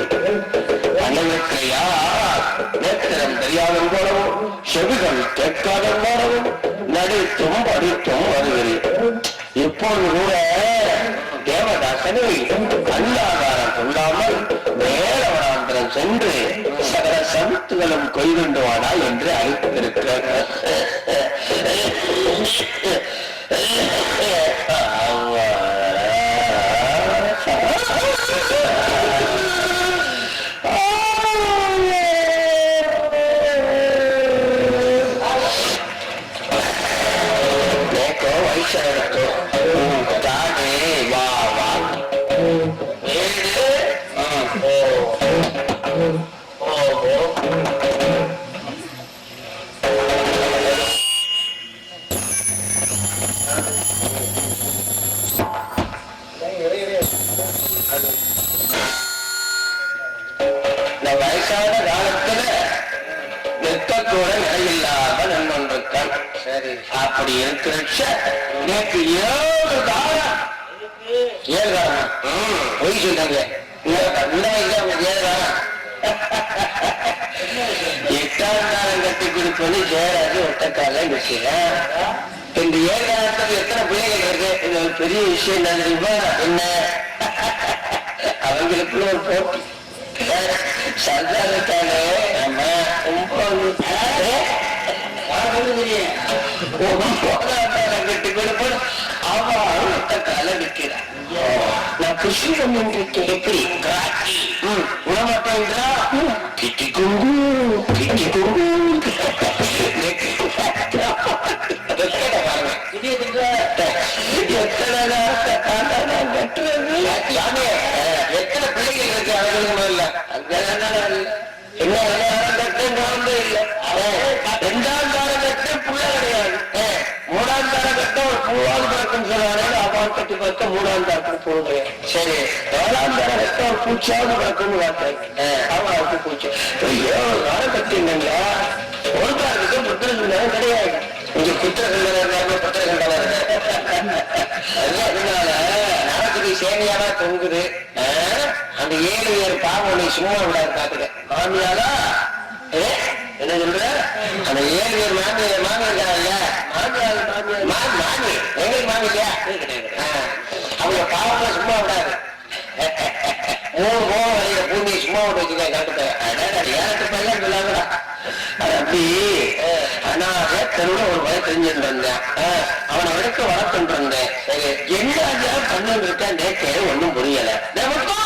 முடியவில்லை நேத்திரம் தெரியாத போலவும் செவிகள் கேட்காத போலவும் நடித்தும் படித்தும் வருகிறேன். இப்போது கூட தேவதாசனை கண்டாதாரம் கொள்ளாமல் வேலவராந்திரம் சென்று சகல சமுத்துகளும் கொய்துண்டு வாடா என்று அழைத்திருக்கிறார் வயசான காலத்துல நிற்கக்கூட நிலையில்லாத நண்பன் சரி அப்படி இருக்கிற நேற்று ஏழு காலம். ஏழு காலம்? பொய் சொன்னாங்க இந்த எட்டாம் காலம் கட்டி கொடுப்பது ஜெயராஜ் ஒட்டக்கால விஷயம் இந்த ஏழு காலத்துல எத்தனை பிள்ளைகள் இருக்கு? இது ஒரு பெரிய விஷயம் தெரியுமா? என்ன? அவங்களுக்குள்ள ஒரு போட்டி. சந்தானத்தாலே நம்ம ஒன்பது கட்டி கொடுப்போம் அவன் ஒத்த கால நிற்கிறான் விசேஷம் கிருஷ்ண எப்படி காட்சி உணமாட்டேன்றா கிட்டி குங்கு கிட்டி குங்கு எத்தனை பிள்ளைகள் இருக்கு அவங்களுக்கு என்ன அடையாளம் இல்லை ரெண்டாம் தாரம் புள்ள கிடையாது மூணாம் தாரம் கட்டம் ஒரு பூவால் கட்டி பார்த்தா மூணாம் தாக்கம் பூ சரி ஏழாம் தாரம் ஒரு பூச்சியாவது பிறக்கும்னு பார்த்தேன் பூச்சி ஐயோ நாரம் கட்டிங்களா ஒரு தாரத்துக்கு புத்திர கிடையாது இங்க புத்திர சுந்தரம் புத்திர சுந்தரம் அதனால நாரத்துக்கு சேவையாரா தொங்குது அந்த ஏழு ஏழு பாவம் நீ சும்மா விடாது மாமியாரா என்ன சொல்ற அந்த ஏழு மாமியார் மாமியார் மாமியார் மாமி மாமி. எங்களுக்கு மாமி இல்லையா. அவங்க பாவம் சும்மா விடாது. மூணு போக வழியில பூமி சும்மா விட்டு வச்சுக்க காட்டுக்க ஏழு பையன் சொல்லாங்கடா அப்படி. ஆனா தன்னோட ஒரு வயசு தெரிஞ்சுட்டு இருந்தேன் அவனை வரைக்கும் வளர்த்துட்டு இருந்தேன். என்ன பண்ணு இருக்கா நேற்று ஒண்ணும் புரியல. நமக்கு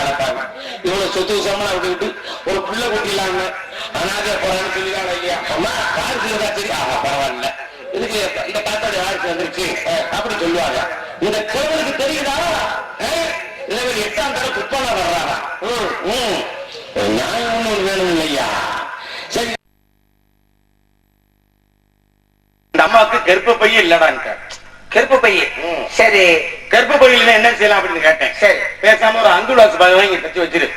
அட இவ்வளவு சொத்து சம்பளம் விட்டு ஒரு புள்ள குட்டி இல்லாம போறான்னு சொல்லிதான் இல்லையா? அம்மா வாரிசு இருந்தா சரி. ஆமா பரவாயில்ல. இதுக்கு இந்த காத்தாடி வாழ்க்கை வந்துருச்சு. அப்படி சொல்லுவாங்க. இந்த கோவிலுக்கு தெரியுதா? அஹ், இதுல எட்டாம் தடவை குப்பான வர்றாரா ம், ஒரு நியாயம் ஒண்ணு வேணும் இல்லையா? சரி. இந்த அம்மாவுக்கு கர்ப்ப பையன் இல்லடான்ட்டு கருப்பு பையன் ம். சரி. கர்ப்ப பையில என்ன செய்யலாம் அப்படின்னு கேட்டேன். சரி. பேசாம ஒரு அங்குலாஸ் பாய் வாங்கி தச்சு வச்சிரு.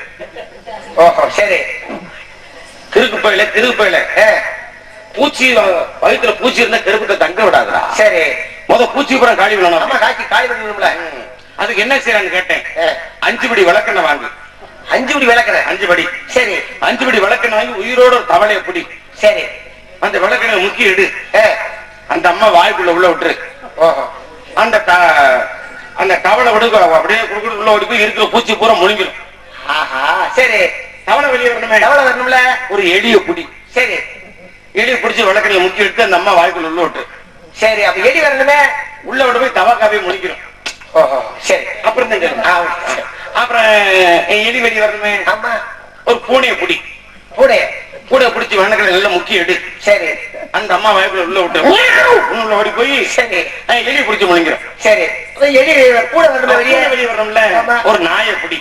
ஓஹோ சரி. கிறுக்கு பையில கிறுக்கு பையில. பூச்சி வ- வயித்துல பூச்சி இருந்தா கருப்பத்தை தங்க விடாதுடா. சரி. முத பூச்சி புறம் காலி பண்ணணும் காய்ச்சி காய் பண்ணணும்ல. அதுக்கு என்ன செய்யறான்னு கேட்டேன். அஞ்சு படி விளக்கெண்ணெய் வாங்கு. அஞ்சு மணி விளக்குறேன் அஞ்சு படி. சரி. அஞ்சு படி விளக்கெண்ணெய் வாங்கி உயிரோட ஒரு தவளையை பிடி. சரி. அந்த விளக்கெண்ணெய் முக்கி எடு. அந்த அம்மா வாய்க்குள்ள உள்ள விட்டுரு. அந்த அந்த தவளை விடுக்க அப்படியே உள்ள ஓடி போய் இருக்கிற பூச்சி பூரா முழுங்கிடும். ஆஹா சரி. தவளை வெளியே வரணுமே. எவ்வளவு வரணும்ல? ஒரு எலிய புடி. சரி. எலிய பிடிச்சி விளக்கணையில முக்கி எடுத்து அந்த அம்மா வாய்க்குள்ள உள்ள விட்டு. சரி அப்ப எடி வரணுமே? உள்ள விட போய் தவாக்காவே முழிக்கிறோம் ஓஹோ சரி. அப்புறம் தான் அப்புறம் எலி வெளியே வரணுமே? ஆமா. ஒரு பூனையை புடி. கூட பிடிச்சி வண்ணக்கடை நல்லா முக்கி எடு. சரி. அந்த அம்மா வாய்க்குள்ள உள்ள விட்டு. உள்ள ஓடி போய் சரி. எலிய பிடிச்சி முழிக்கிறோம் சரி. எடி கூட வரணுமே வெளியே? வெளியே வரணும்ல. ஒரு நாயை புடி.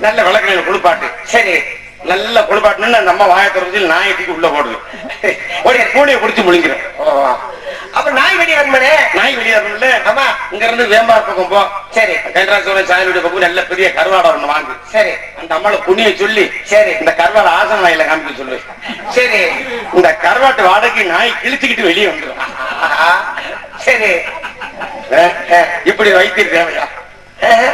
நல்ல விளக்கணையில குளிப்பாட்டு. சரி. நல்ல குளிப்பாட்டுன்னு அந்த அம்மா வாயை திறந்து நாயை தூக்கி உள்ள போடுது ஓடி பூனையை பிடிச்சி முழிக்கிறோம் ஓ அப்ப நாய் வெடி வரணுமே நாய் வெளியே வரணும்ல ஆமா. இங்க இருந்து வேம்பார் பக்கம் போ. சரி. கண்டராசோட சாயலுடைய பக்கம் நல்ல பெரிய கருவாடை ஒண்ணு வாங்கு. சரி. அந்த அம்மாள புண்ணிய சொல்லி சரி. இந்த கருவாடை ஆசன வாயில காமிக்க சொல்லு. சரி. இந்த கருவாட்டு வாடகைக்கு நாய் கிழிச்சுக்கிட்டு வெளியே வந்துடும். சரி. இப்படி வைத்திரு தேவையா? ஆஹா.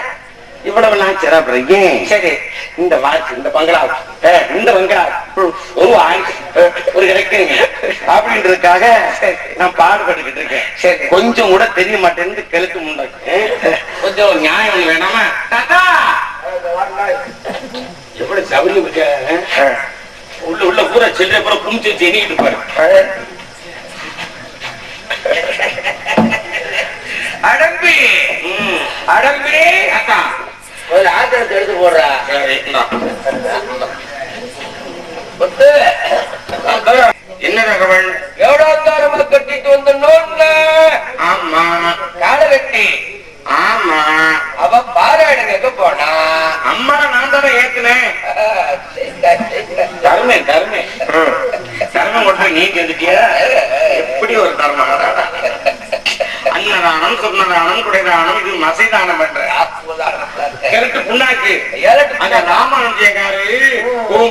இவ்வளவு நான் சிறப்புறேன் சரி. இந்த வாழ்க்கை இந்த பங்களா இந்த பங்களா ஒரு அஹ், ஒரு கிடைக்குங்க அப்படின்றதுக்காக. நான் பாடுபட்டுக்கிட்டு இருக்கேன். கொஞ்சம் கூட தெரிய மாட்டேன்னு கெளுத்து முண்டாக்கு கொஞ்சம் நியாயம் வேணாமா தாத்தா எவ்வளவு சவுரி. உள்ள உள்ள பூரா சில்லறை பூரா குமிச்சு வச்சு எண்ணிக்கிட்டு பாரு ஆஹா. அடம்பி. அடம்பி தாத்தா ஒரு ஆத்திரத்தை எடுத்து போடுறா. என்ன தகவல் எவ்வளவு தாரமா கட்டிட்டு வந்த நோட்ல ஆமா. காலை வெட்டி ஆமா. அவ பாராடுங்க எங்க போனா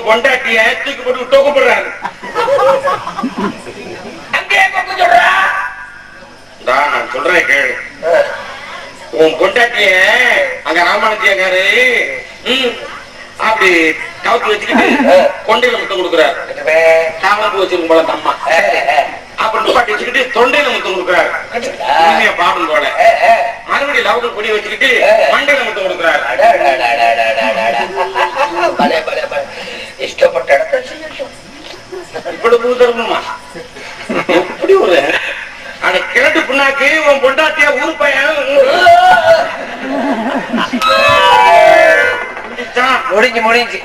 பொண்டாட்டிய தூக்கி போட்டு இந்தா, நான் சொல்றேன் கேளு. உன் பொண்டாட்டிய அங்க ராமானுஜயக்காரு ம், அப்படி கவுத்து வச்சுக்கிட்டு கொண்டையில முத்தம் கொடுக்குறாரு. தாவளப்பு வச்சிருக்கும் போல அந்த அம்மா. அப்புறம் துப்பாட்டி வச்சுக்கிட்டு தொண்டையில முத்தம் கொடுக்குறாரு. பாடும் போல. மறுபடியும் லவுக்கு கொடி வச்சுக்கிட்டு மண்டையில முத்தம் கொடுக்குறாரு. இவ்வளவு தர்மமா எப்படி ஒரு? அட கிழட்டு புண்ணாக்கு உன் பொண்டாட்டியா ஊர் பையன். முடிஞ்சு முடிஞ்சு.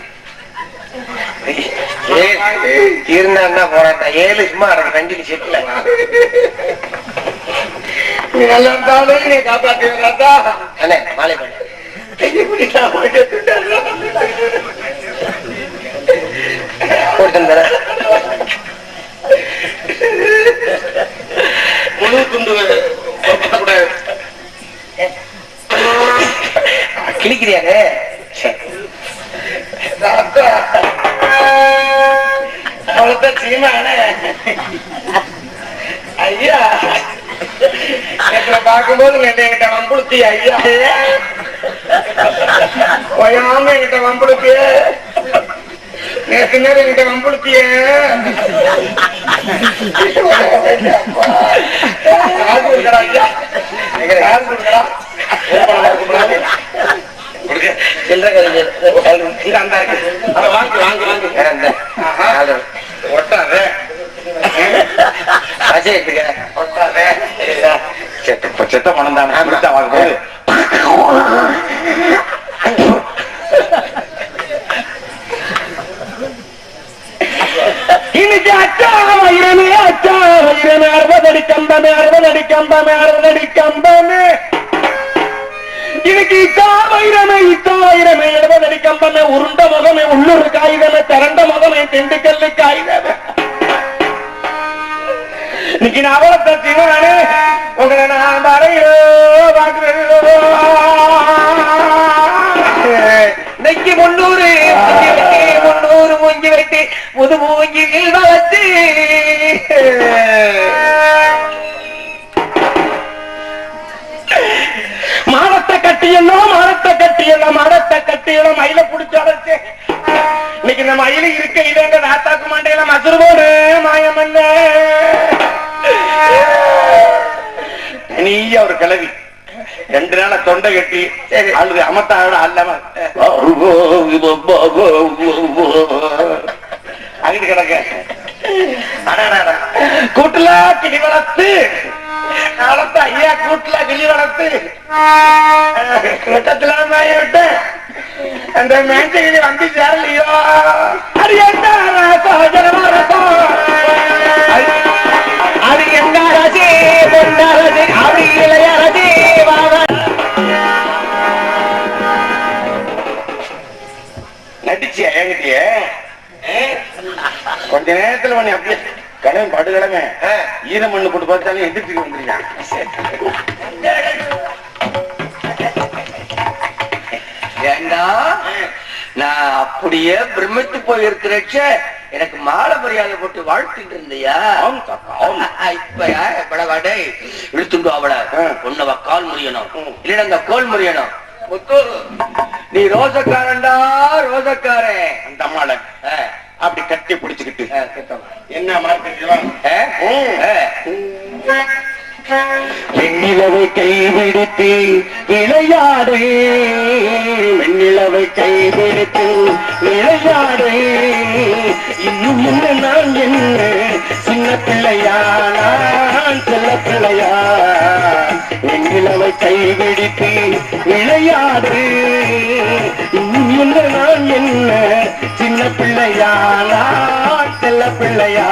இருந்தா போறான் ஏழு சும்மா அடக்கு கண்டிக்கு செட்டில காப்பாத்தி அண்ணே மாலை பண்ணு குத்தக்கூடாது கிழிக்கிறியாங்க? அவ்வளவுதான் சீமானே. ஐயா எங்களை பார்க்கும்போது என்கிட்ட வம்புளுத்தி ஐயா. ஓயாம என்கிட்ட வம்புளுத்திய நேற்று என்கிட்ட வம்புளுத்திய காசு கொடுக்கடா ஐயா. செத்த பணம் தானே கொடுத்தா வாங்கும்போது இன்னைக்கு அச்சா வைரமே அச்சா வைரமே அறுபதடி கம்பமே அறுபதடி கம்பமே அறுபதடி கம்பமே இன்னைக்கு இத்தா வைரமே இத்தா வைரமே எழுபதடி கம்பமே உருண்ட முகமே உள்ளூர் காகிதமே திரண்ட முகமே திண்டுக்கல்லு காகிதமே இன்னைக்கு நான் அவளை தச்சினானே உங்களை நான் வரையோ இன்னைக்கு முன்னூறு ஒரு மூங்கி வைத்து முது மூஞ்சியில் வளர்த்து. மானத்தை கட்டியெல்லாம் மானத்தை கட்டியெல்லாம் மானத்தை கட்டியெல்லாம் மயில புடிச்சு அழைச்சு இன்னைக்கு இந்த மயில இருக்க இல்லைங்க ராத்தாக்கு மண்டையில மசுறு போடு மாயமல்ல நீ அவர் கிளவி ரெண்டு நாள தொண்டை கட்டி அழுது அமத்தாவோட அல்லாம அங்கிட்டு கிடக்க அடடடா. கூட்டுல கிளி வளர்த்து வளர்த்து ஐயா கூட்டுல கிளி வளர்த்து வெட்டத்துல விட்டு அந்த மேய்ச்ச கிளி வந்து சேரலையோ அது என்ன ரசம், ஜனமா அது- அது என்ன அப்படி இளைய ரசி கொஞ்ச நேரத்துல பண்ணி அப்படியே கடமை படுகிழமை ஈர மண்ணு போட்டு பார்த்தாலும் எதிர்த்து வந்துருக்கான் ஏண்டா? நான் அப்படியே பிரமித்து போயிருக்கிறச்ச. எனக்கு மாலை மரியாதை போட்டு வாழ்த்திட்டு இருந்தியா. இப்ப படவாடை இழுத்துண்டு அவள. உன்னவ கால் முறியணும். இல்லைன்னா அந்த கோல் முறியணும். நீ ரோசக்காரன்டா ரோசக்காரன் அந்த அம்மாள. அப்படி கட்டி பிடிச்சுக்கிட்டு. என்ன. வெண்ணிலவை கைவிடுத்து விளையாடு. வெண்ணிலவை கைவிடுத்து விளையாடு. இன்னும் என்ன நான் என்ன? சின்ன பிள்ளையா நான் செல்ல பிள்ளையா? வெண்ணிலவை கைவிடுத்து விளையாடு. இன்னும் என்ன நான் என்ன? செல்ல பிள்ளையா செல்ல பிள்ளையா?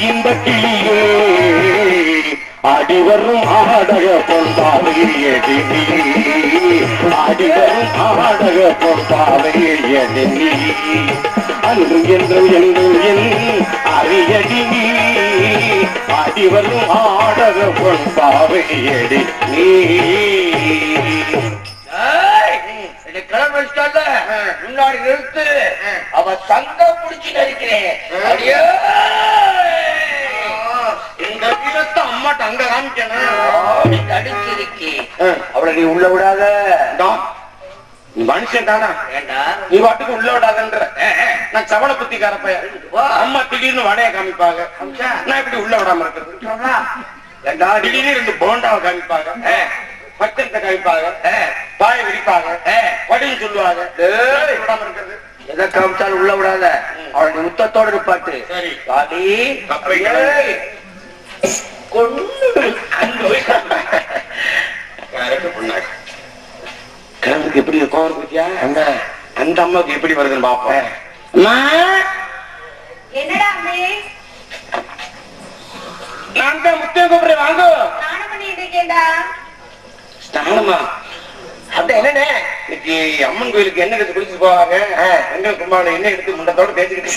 இந்த கிளியே அடிவரும் ஆடக பொன்பாவையடி அடிவரும் ஆடக பொன்பாவையடி அன்றும் என்றும் என்றும் என் அரியடி அடிவரும் ஆடக நீ வச்சிட்டால முன்னாடி நிறுத்து. அவ சங்க புடிச்சு நடிக்கிறேன். அடியே. இந்த அங்க காமிக்கணும். அவளை நீ உள்ள விடாத. நீ மனுஷன் தானா? நீ பாட்டுக்கு உள்ள விடாதன்ற. நான் சவள குத்தி காரப்பைய வா. அம்மா திடீர்னு வடைய காமிப்பாங்க. நான் இப்படி உள்ள விடாம இருக்கிறது. திடீர்னு ரெண்டு போண்டாவை காமிப்பாங்க. பச்சத்தை காமிப்பாங்க. பாய விரிப்பாங்க. வடின்னு சொல்லுவாங்க. விடாம இருக்கிறது. எதை காமிச்சாலும் உள்ள விடாத. அவளை நீ முத்தத்தோட நிப்பாட்டு சரி. கிழமைக்கு எப்படி கோவம் இருக்கு பாத்தியா? என்ன அந்த அம்மாவுக்கு எப்படி வருதுன்னு பாப்போம். நான் தான் முத்தையும் கூப்பிடுறேன் வாங்க. ஸ்தானமா அப்படி என்னண்ணே இன்னைக்கு அம்மன் கோயிலுக்கு என்ன எடுத்து குளிச்சு போவாங்க எங்க கும்பாவளை என்ன எடுத்து முண்டத்தோட பேசிக்கிட்டு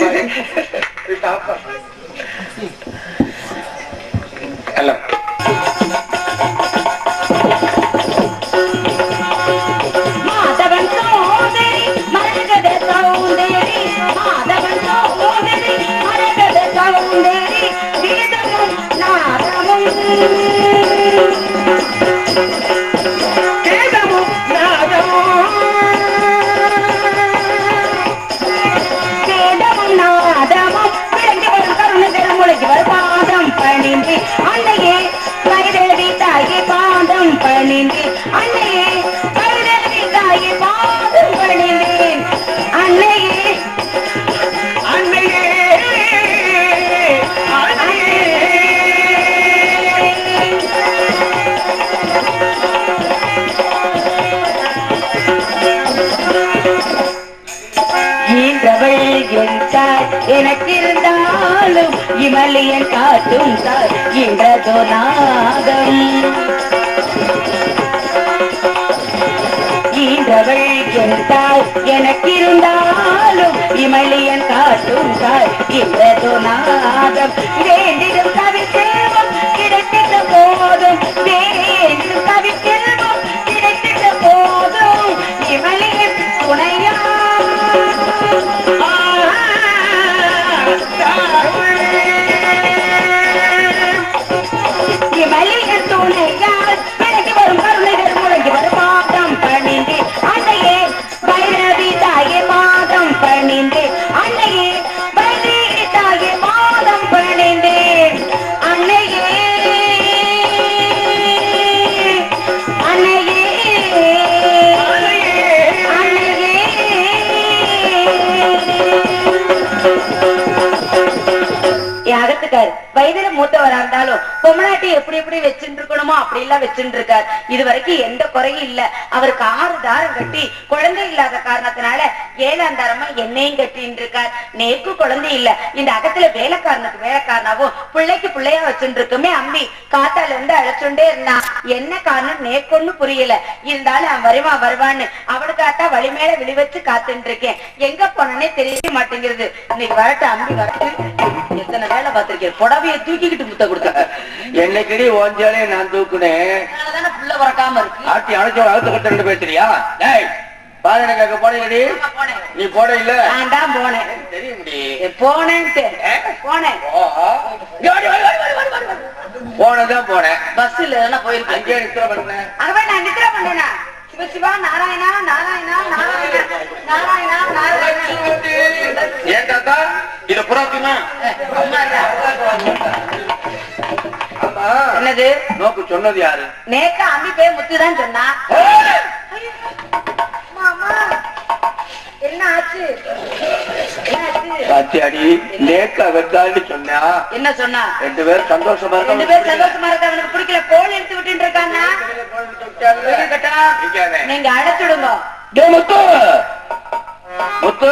hello தாய் எனக்கு இருந்தாலும் இமலியன் காட்டும் தாய் இன்றதோ நாதம் வேண்டிடும் வயதுல மூத்தவரா இருந்தாலும் பொம்மநாட்டி எப்படி எப்படி வச்சுட்டு இருக்கணுமோ அப்படி எல்லாம் வச்சுட்டு இருக்கார் இது வரைக்கும் எந்த குறையும் இல்ல. அவருக்கு ஆறு தாரம் கட்டி குழந்தை இல்லாத காரணத்தினால ஏழாம் தாரமா என்னையும் கட்டின்னு இருக்கார் நேக்கு குழந்தை இல்ல. இந்த அகத்துல வேலைக்காரனுக்கு வேலைக்காரனாவும் பிள்ளைக்கு பிள்ளையா வச்சுட்டு இருக்குமே அம்பி. காத்தால இருந்து அழைச்சுட்டே இருந்தான் என்ன காரணம் நேக்கொன்னு புரியல. இருந்தாலும் அவன் வருமா வருவான்னு அவனுக்காத்தான் வழி மேல விழி வச்சு காத்துட்டு இருக்கேன் எங்க போனனே தெரிய மாட்டேங்கிறது. இன்னைக்கு வரட்டு அம்பி வரட்டு. எத்தனை வேலை பார்த்திருக்கேன் புடவைய தூக்கிக்கிட்டு முத்த கொடுத்த என்னைக்கடி ஓஞ்சாலே நான் தூக்குனேன்? புள்ள வரக்காம இருக்கு? ஆட்டி அழைச்சோம் அழுத்த கட்ட ரெண்டு பேசுறியா டேய் பாதனை கேட்க போனீங்கடி. போனேன் நீ போட இல்ல? நான் தான் போனேன் போனேன்ட்டு. போனேன். வாடி. போனதான் போனேன். பஸ்ல போயிருக்கேன். பண்ணேன் நான் பண்ணேனா சிவ நாராயணா நாராயணா நாராயணா நாராயணா நாராயணா. ஏன் தாத்தா? இத. ஆமா என்னது? நோக்கு சொன்னது யாரு? நேக்க அம்பி சொன்னா. ஏய்! மாமா என்ன ஆச்சு என்ன ஆச்சு? பாத்தியாடி நேக்க வெட்டான்னு சொன்னா என்ன சொன்னா? ரெண்டு பேரும் சந்தோஷமா ரெண்டு பேரும் சந்தோஷமா இருக்க அவனுக்கு பிடிக்கல. கோல் எடுத்து விட்டு இருக்கானே. நீங்க அழைச்சிடுங்க டேய் முத்து! முத்து!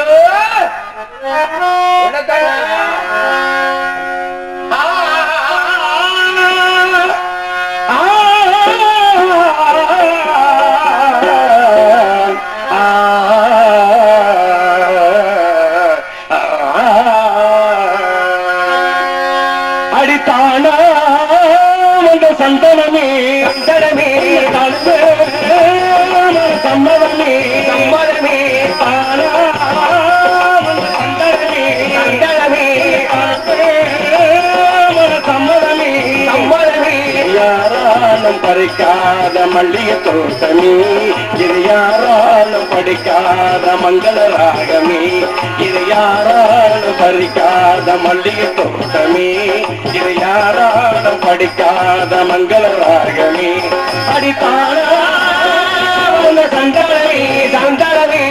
சந்தனமே சந்தனமே சம்மதமே சம்மதமே யாராலும் பறிக்காத மல்லிகை தோட்டமே இது யாராலும் படிக்காத மங்கள ராகமே இது யாராலும் பறிக்காத மல்லிகை தோட்டமே இது தாராளம் படிக்காத மங்கள ராகமே அடி தாராள சந்தரவி சந்தரவி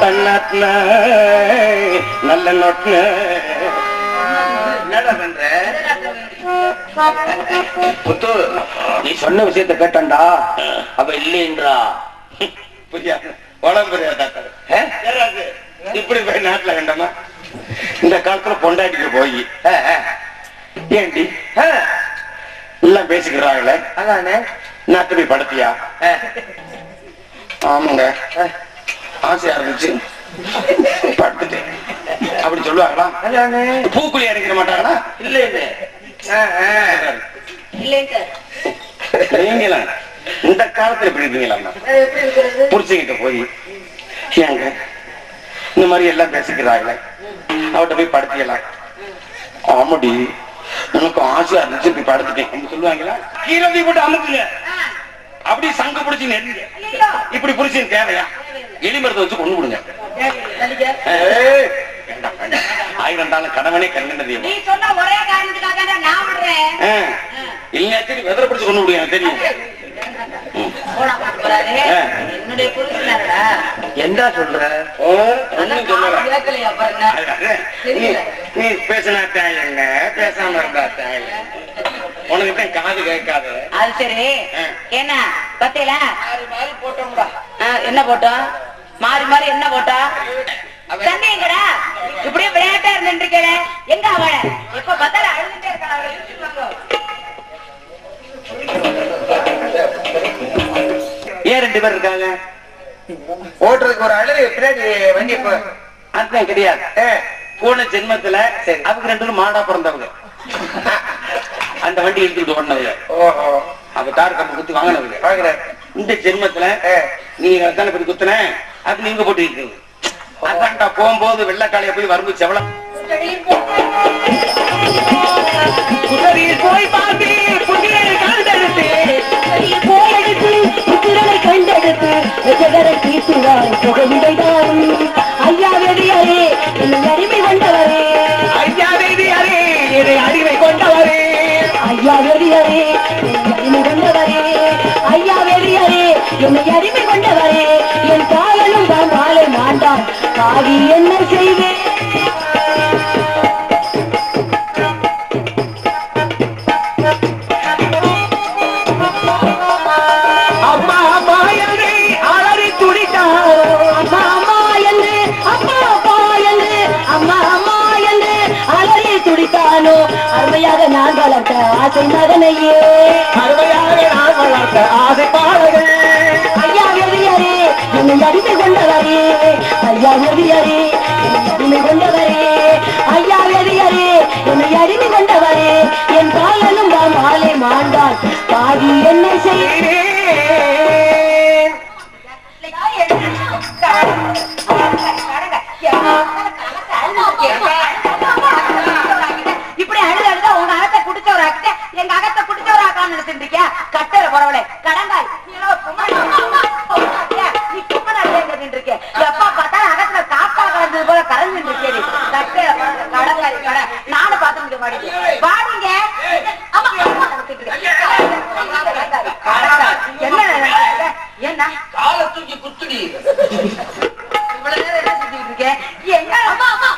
தன்னத்ன நல்ல நொட்ன என்னடா பண்ற? முத்து நீ சொன்ன விஷயத்தை கேட்டண்டா அப்ப இல்லைன்றா. புரியா உடம்பு புரியா இப்படி போய் நாட்டுல கண்டமா? இந்த காலத்துல பொண்டாட்டிக்கு போய். ஏண்டி? எல்லாம் பேசிக்கிறாங்களே? அதானே? நாட்டு போய் படுத்தியா? ஆமாங்க. ஆசையா இருந்துச்சு. படுத்துட்டேன். அப்படி சொல்லுவாங்களா? அதானே? பூக்குழி இறங்கிட மாட்டாங்களா? இல்ல இல்ல. இல்லைங்க நீங்களா? இந்த காலத்துல இப்படி இருக்கீங்களா எப்படி இருக்கிறது? புடிச்சுக்கிட்ட போய். ஏங்க? இந்த மாதிரி எல்லாம் பேசிக்கிறாங்களே அவட்ட போய் படுத்திக்கலாம் ஆமாடி எனக்கு ஆசையா இருந்துச்சு இப்படி படுத்துட்டேன். சொல்லுவாங்களா? கீழே தூக்கி போட்டு அமுக்குங்க. அப்படி சங்கு பிடிச்சி நெருங்க. இப்படி புடிச்சு தேவையா? எலி மருந்தை வச்சு கொண்டு விடுங்க. ஆயிரம் தாளும் கணவனே கண்கண்ட நீ தெய்வம் ஆ. இல்லையாச்சும் வெதரை பிடிச்சு கொண்டு விடுங்க தெரியும். பாட்டு. என்னுடைய புருஷனாரடா என்ன சொல்ற? நீ பேசினா தேவையில்ல பேசாம இருந்தா தேவையில்ல உனக்கு தான் காது கேட்காது. அது சரி. என்ன பத்தியில என்ன போட்டோம்? மாறி மாறி என்ன போட்டோம்? தண்ணி எங்கடா? இப்படியே விளையாட்டா இருந்துட்டு எங்க அவள? இப்ப பத்தால அழுதுட்டே இருக்கா. ஏன் ரெண்டு பேர் இருக்காங்க? ஓட்டுறதுக்கு ஒரு அழகு பின்னாடி வண்டி போ அதுதான் கிடையாது போன ஜென்மத்துல அவங்க ரெண்டு பேரும் மாடா பிறந்தவங்க. அந்த வண்டி எடுத்துட்டு ஓடினவங்க. ஓஹோ. அப்ப தார் கம்பு குத்தி வாங்கினவங்க. இந்த ஜென்மத்துல. நீங்க தானே இப்படி குத்துன? அது நீங்க போட்டு இருக்குது அதான்டா போகும்போது வெள்ளக்காளைய போய் வரும்பு செவலம் எஜகரை தீர்த்துவார்? புகழிடைதான் ஐயா வெடியாரே என்னை அடிமை கொண்டவரே. ஐயா அரே இதை அடிமை கொண்டவரே. ஐயா வெடியாரே என்னை அடிமை கொண்டவரே. ஐயா வெடியாரே என்னை அடிமை கொண்டவரே. என் காலனும் தான் மாலை மாண்டான் பாவி என்ன செய்வேன் நான் வளர்த்த ஆசை மகனையே. அருமையாக நான் வளர்த்த ஆசை பாடகள் ஐயா வெறியாரே என்னை அடிமை கொண்டவரே. ஐயா வெறியாரே என்னை அடிமை கொண்டவரே. ஐயா வெறியாரே என்னை அடிமை கொண்டவரே. என் காலனும் தான் மாலை மாண்டான் பாதி என்ன செய்கிறேன் தூக்கி குத்துடி இவ்வளவு நேரம் என்ன செஞ்சுட்டு இருக்க? எங்க அம்மா, அம்மா.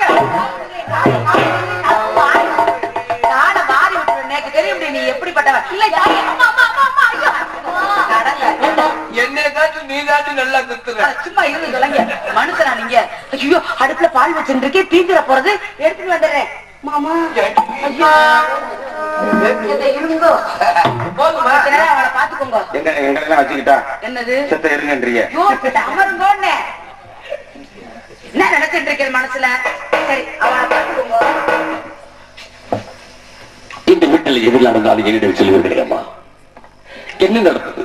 காலை வாரி விட்டுரு. எனக்கு தெரியும்டி நீ எப்படிப்பட்டவ. இல்ல, தாயே, அம்மா, அம்மா, அம்மா, அம்மா, ஐயோ. கடங்க. என்னை காட்டு நீ காட்டு நல்லா குத்துற சும்மா இருந்து தொலைங்க. மனுஷனா நீங்க ஐயோ அடுப்புல பால் வச்சுட்டு இருக்கே தீந்துட போறது எடுத்துட்டு வந்துடுறேன் மாமா ஐயோ இதை இருங்கோ போதுமா பாத்துக்கோங்க எங்க வச்சுக்கிட்டா? என்னது? செத்த இருங்கன்றீங்க. என்ன நினைச்சிட்டு இருக்கிற மனசுல? சரி அவளை பாத்துக்கோங்க இந்த வீட்டில் நடந்தாலும் என்னிடம் என்ன நடந்தது?